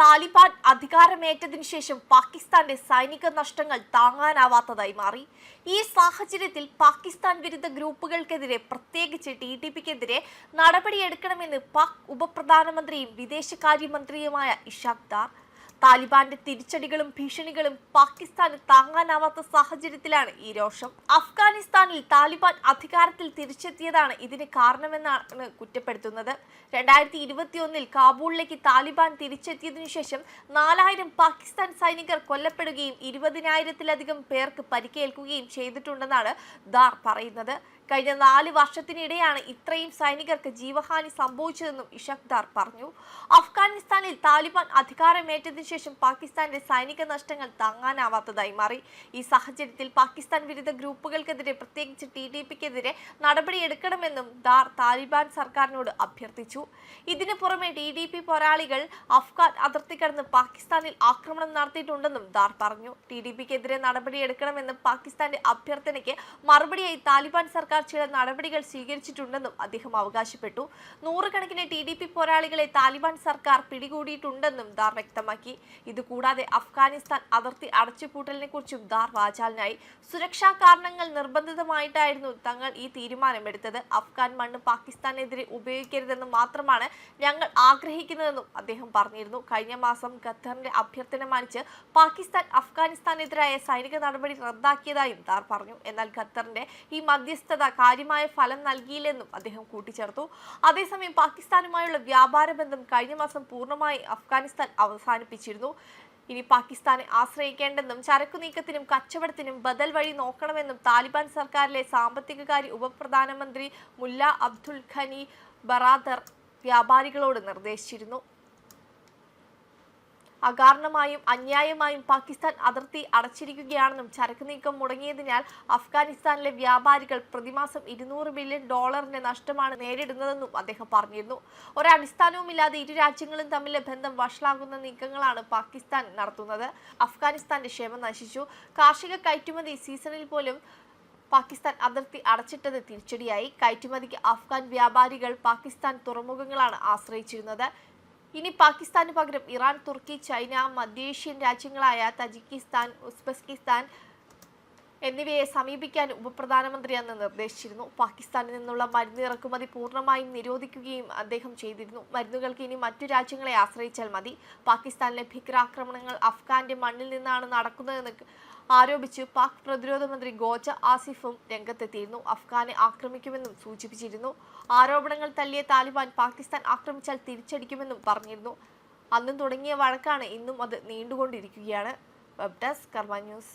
താലിബാൻ അധികാരമേറ്റതിനു ശേഷം പാകിസ്ഥാന്റെ സൈനിക നഷ്ടങ്ങൾ താങ്ങാനാവാത്തതായി മാറി. ഈ സാഹചര്യത്തിൽ പാകിസ്ഥാൻ വിരുദ്ധ ഗ്രൂപ്പുകൾക്കെതിരെ പ്രത്യേകിച്ച് ടി ഡി പിക്കെതിരെ നടപടിയെടുക്കണമെന്ന് പാക് ഉപപ്രധാനമന്ത്രിയും വിദേശകാര്യമന്ത്രിയുമായ ഇഷാഖ് ദാർ താലിബാന്റെ തിരിച്ചടികളും ഭീഷണികളും പാകിസ്ഥാന് താങ്ങാനാവാത്ത സാഹചര്യത്തിലാണ് ഈ രോഷം. അഫ്ഗാനിസ്ഥാനിൽ താലിബാൻ അധികാരത്തിൽ തിരിച്ചെത്തിയതാണ് ഇതിന് കാരണമെന്നാണ് കുറ്റപ്പെടുത്തുന്നത്. രണ്ടായിരത്തി ഇരുപത്തിയൊന്നിൽ കാബൂളിലേക്ക് താലിബാൻ തിരിച്ചെത്തിയതിനു ശേഷം നാലായിരം പാകിസ്ഥാൻ സൈനികർ കൊല്ലപ്പെടുകയും ഇരുപതിനായിരത്തിലധികം പേർക്ക് പരിക്കേൽക്കുകയും ചെയ്തിട്ടുണ്ടെന്നാണ് ദാർ പറയുന്നത്. കഴിഞ്ഞ നാല് വർഷത്തിനിടെയാണ് ഇത്രയും സൈനികർക്ക് ജീവഹാനി സംഭവിച്ചതെന്നും ഇഷഖ്ദാർ പറഞ്ഞു. അഫ്ഗാനിസ്ഥാനിൽ താലിബാൻ അധികാരമേറ്റതിനു ശേഷം പാകിസ്ഥാന്റെ സൈനിക നഷ്ടങ്ങൾ താങ്ങാനാവാത്തതായി മാറി. ഈ സാഹചര്യത്തിൽ പാകിസ്ഥാൻ വിരുദ്ധ ഗ്രൂപ്പുകൾക്കെതിരെ പ്രത്യേകിച്ച് ടി ഡി പിക്കെതിരെ നടപടിയെടുക്കണമെന്നും ദാർ താലിബാൻ സർക്കാരിനോട് അഭ്യർത്ഥിച്ചു. ഇതിനു പുറമെ ടി ഡി പി പോരാളികൾ അഫ്ഗാൻ അതിർത്തി കടന്ന് പാകിസ്ഥാനിൽ ആക്രമണം നടത്തിയിട്ടുണ്ടെന്നും ദാർ പറഞ്ഞു. ടി ഡി പിക്കെതിരെ നടപടിയെടുക്കണമെന്നും പാകിസ്ഥാന്റെ അഭ്യർത്ഥനയ്ക്ക് മറുപടിയായി താലിബാൻ സർക്കാർ ചില നടപടികൾ സ്വീകരിച്ചിട്ടുണ്ടെന്നും അദ്ദേഹം അവകാശപ്പെട്ടു. നൂറുകണക്കിന് ടി ഡി പി പോരാളികളെ താലിബാൻ സർക്കാർ പിടികൂടിയിട്ടുണ്ടെന്നും ദാർ വ്യക്തമാക്കി. ഇതുകൂടാതെ അഫ്ഗാനിസ്ഥാൻ അതിർത്തി അടച്ചുപൂട്ടലിനെ കുറിച്ചും ദാർ വാചാലനായി. സുരക്ഷാ കാരണങ്ങൾ നിർബന്ധിതമായിട്ടായിരുന്നു തങ്ങൾ ഈ തീരുമാനമെടുത്തത്. അഫ്ഗാൻ മണ്ണ് പാകിസ്ഥാനെതിരെ ഉപയോഗിക്കരുതെന്ന് മാത്രമാണ് ഞങ്ങൾ ആഗ്രഹിക്കുന്നതെന്നും അദ്ദേഹം പറഞ്ഞിരുന്നു. കഴിഞ്ഞ മാസം ഖത്തറിന്റെ അഭ്യർത്ഥന മാനിച്ച് പാകിസ്ഥാൻ അഫ്ഗാനിസ്ഥാനെതിരായ സൈനിക നടപടി റദ്ദാക്കിയതായും ദാർ പറഞ്ഞു. എന്നാൽ ഖത്തറിന്റെ ഈ മധ്യസ്ഥത കാര്യമായ ഫലം നൽകിയില്ലെന്നും അദ്ദേഹം കൂട്ടിച്ചേർത്തു. അതേസമയം പാകിസ്ഥാനുമായുള്ള വ്യാപാര ബന്ധം കഴിഞ്ഞ മാസം പൂർണമായി അഫ്ഗാനിസ്ഥാൻ അവസാനിപ്പിച്ചിരുന്നു. ഇനി പാകിസ്ഥാനെ ആശ്രയിക്കേണ്ടെന്നും ചരക്കു നീക്കത്തിനും കച്ചവടത്തിനും ബദൽ വഴി നോക്കണമെന്നും താലിബാൻ സർക്കാരിലെ സാമ്പത്തികകാര്യ ഉപപ്രധാനമന്ത്രി മുല്ല അബ്ദുൽ ഖനി ബറാദർ വ്യാപാരികളോട് നിർദ്ദേശിച്ചിരുന്നു. അകാരണമായും അന്യായമായും പാകിസ്ഥാൻ അതിർത്തി അടച്ചിരിക്കുകയാണെന്നും ചരക്ക് നീക്കം മുടങ്ങിയതിനാൽ അഫ്ഗാനിസ്ഥാനിലെ വ്യാപാരികൾ പ്രതിമാസം ഇരുന്നൂറ് ബില്യൺ ഡോളറിന്റെ നഷ്ടമാണ് നേരിടുന്നതെന്നും അദ്ദേഹം പറഞ്ഞിരുന്നു. ഒരടിസ്ഥാനവുമില്ലാതെ ഇരു രാജ്യങ്ങളും തമ്മിലെ ബന്ധം വഷളാകുന്ന നീക്കങ്ങളാണ് പാകിസ്ഥാൻ നടത്തുന്നത്. അഫ്ഗാനിസ്ഥാന്റെ ക്ഷേമം നശിച്ചു. കാർഷിക കയറ്റുമതി സീസണിൽ പോലും പാകിസ്ഥാൻ അതിർത്തി അടച്ചിട്ടത് തിരിച്ചടിയായി. കയറ്റുമതിക്ക് അഫ്ഗാൻ വ്യാപാരികൾ പാകിസ്ഥാൻ തുറമുഖങ്ങളാണ് ആശ്രയിച്ചിരുന്നത്. ഇനി പാകിസ്ഥാന് പകരം ഇറാൻ തുർക്കി ചൈന മധ്യേഷ്യൻ രാജ്യങ്ങളായ തജിക്കിസ്ഥാൻ ഉസ്ബെക്കിസ്ഥാൻ എന്നിവയെ സമീപിക്കാൻ ഉപപ്രധാനമന്ത്രി അന്ന് നിർദ്ദേശിച്ചിരുന്നു. പാകിസ്ഥാനിൽ നിന്നുള്ള മരുന്ന് ഇറക്കുമതി പൂർണമായും നിരോധിക്കുകയും അദ്ദേഹം ചെയ്തിരുന്നു. മരുന്നുകൾക്ക് ഇനി മറ്റു രാജ്യങ്ങളെ ആശ്രയിച്ചാൽ മതി. പാകിസ്ഥാനിലെ ഭീകരാക്രമണങ്ങൾ അഫ്ഗാന്റെ മണ്ണിൽ നിന്നാണ് നടക്കുന്നതെന്ന് ആരോപിച്ച് പാക് പ്രതിരോധ മന്ത്രി ഗോജ ആസിഫും രംഗത്തെത്തിയിരുന്നു. അഫ്ഗാനെ ആക്രമിക്കുമെന്നും സൂചിപ്പിച്ചിരുന്നു. ആരോപണങ്ങൾ തള്ളിയ താലിബാൻ പാകിസ്ഥാൻ ആക്രമിച്ചാൽ തിരിച്ചടിക്കുമെന്നും പറഞ്ഞിരുന്നു. അന്നും തുടങ്ങിയ വഴക്കാണ് ഇന്നും അത് നീണ്ടുകൊണ്ടിരിക്കുകയാണ്. Web desk Karma News.